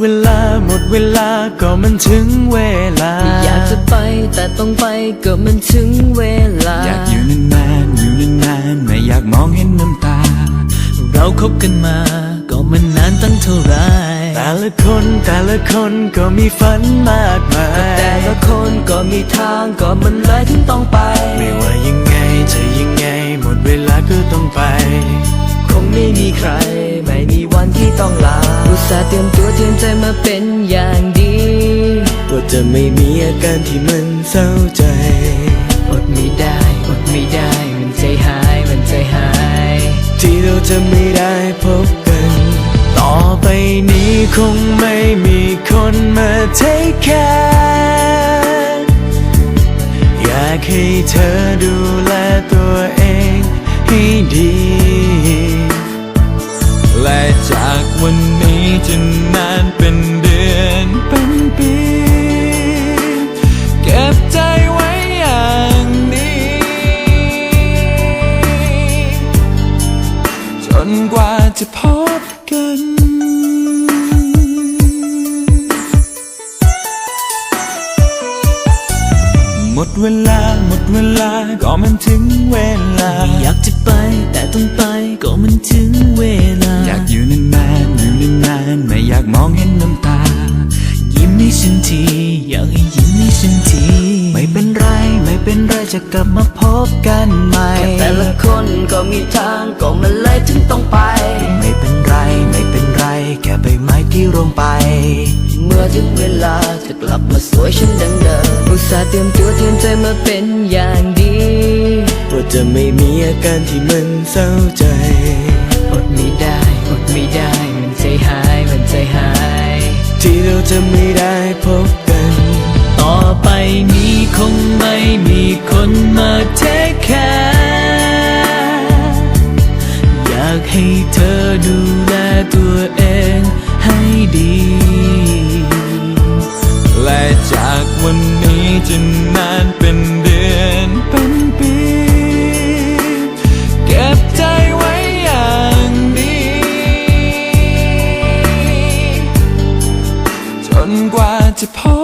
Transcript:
เวลาหมดเวลาก็มันถึงเวลา อยากจะไปแต่ต้องไปก็มันถึงเวลา อยากอยู่นานๆอยู่นานๆไม่อยากมองเห็นน้ำตา เราคบกันมาก็มันนานตั้งเท่าไหรแต่ละคนแต่ละคนก็มีฝันมากมาย แต่ละคนก็มีทางก็มันเลยถึงต้องไป ไม่ว่ายังไงจะยังไง หมดเวลาก็ต้องไป คงไม่มีใครไม่มี วันที่ต้องลาอุตส่าห์เตรียมตัวเตรียมใจมาเป็นอย่างดีว่าจะไม่มีอาการที่มันเศร้าใจ อดไม่ได้อดไม่ได้ มันใจหายมันใจหาย ที่เราจะไม่ได้พบกัน ต่อไปนี้คงไม่มีคนมา take care อยากให้เธอดู จะนานเป็นเดือนเป็นปี เก็บใจไว้อย่างนี้ จนกว่าจะพบกันหมดเวลาหมดเวลาก็มันถึงเวลา อยากจะไปแต่ต้องไปก็มันถึงเวลา เป็นไรจะกลับมาพบกันใหม่แค่แต่ละคนก็มีทางก็มันเลยถึงต้องไป ไม่เป็นไรไม่เป็นไร แค่ใบไม้ที่ร่วงไป เมื่อถึงเวลาจะกลับมาสวยฉันดังเดิมอุตส่าห์เตรียมตัวเตรียมใจมาเป็นอย่างดีว่าจะไม่มีอาการที่มันเศร้าใจอดไม่ได้อดไม่ได้ มันใจหายมันใจหาย ที่เราจะไม่ได้ ไมีคงไม่มีคนมาเทคแคร์อยากให้เธอดูแลตัวเองให้ดี และจากวันนี้จนนานเป็นเดือนเป็นปีเก็บใจไว้อย่างดี จนกว่าจะพอ